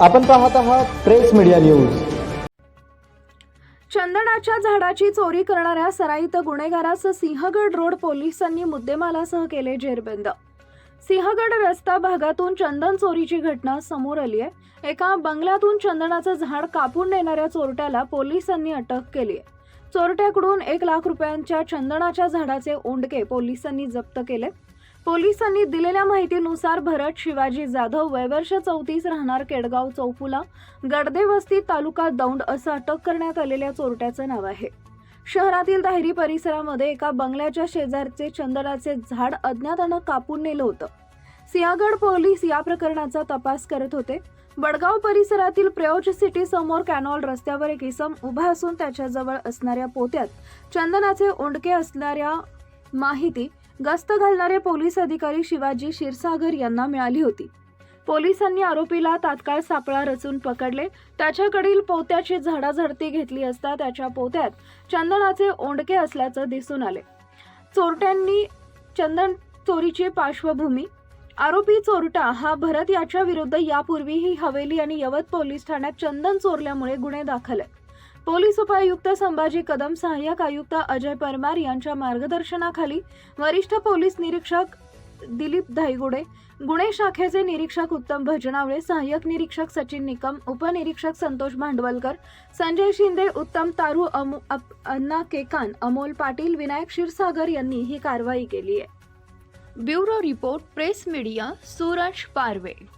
आपण पाहत आहात प्रेस मीडिया न्यूज. चंदनाच्या झाडाची चोरी करणाऱ्या सराईत गुन्हेगारास सिंहगड रोड पोलिसांनी मुद्देमालासह केले जेरबंद. सिंहगड रस्ता भागातून चंदन चोरीची घटना समोर आली आहे. एका बंगल्यातून चंदनाचं झाड कापून नेणाऱ्या चोरट्याला पोलिसांनी अटक केली आहे. चोरट्याकडून एक लाख रुपयांच्या चंदनाच्या झाडाचे ओंडके पोलिसांनी जप्त केले. पोलिसांनी दिलेल्या माहितीनुसार भरत शिवाजी जाधव वयवर्ष चौतीस राहणार केडगाव चौफुला गडदेवस्ती तालुका दौंड असं अटक करण्यात आलेल्या चोरट्याचं नाव आहे. शहरातील दाहिरी परिसरामध्ये एका बंगल्याच्या शेजारचे चंदनाचे झाड अज्ञातानं कापून नेलं होतं. सिंहगड पोलीस या प्रकरणाचा तपास करत होते. बडगाव परिसरातील प्रयोज सिटी समोर कॅनॉल रस्त्यावर एक इसम उभा असून त्याच्याजवळ असणाऱ्या पोत्यात चंदनाचे ओंडके असणाऱ्या माहिती गस्त घालणारे पोलीस अधिकारी शिवाजी क्षीरसागर यांना मिळाली होती. पोलिसांनी आरोपीला तात्काळ सापळा रचून पकडले. त्याच्याकडील पोत्याची झाडाझडती घेतली असता त्याच्या पोत्यात चंदनाचे ओंडके असल्याचं दिसून आले. चोरट्यांनी चंदन चोरीची पार्श्वभूमी. आरोपी चोरटा हा भरत याच्या विरुद्ध यापूर्वीही हवेली आणि यवत पोलीस ठाण्यात चंदन चोरल्यामुळे गुन्हे दाखल आहेत. पोलीस उपायुक्त संभाजी कदम सहाय्यक आयुक्त अजय परमार यांच्या मार्गदर्शनाखाली वरिष्ठ पोलीस निरीक्षक दिलीप धायगुडे गुन्हे शाखेचे निरीक्षक उत्तम भजनावळे सहाय्यक निरीक्षक सचिन निकम उपनिरीक्षक संतोष भांडवलकर संजय शिंदे उत्तम तारू अमो अप- अण्णा केकान अमोल पाटील विनायक क्षीरसागर यांनी ही कारवाई केली आहे. Bureau report press media Suraj Parve.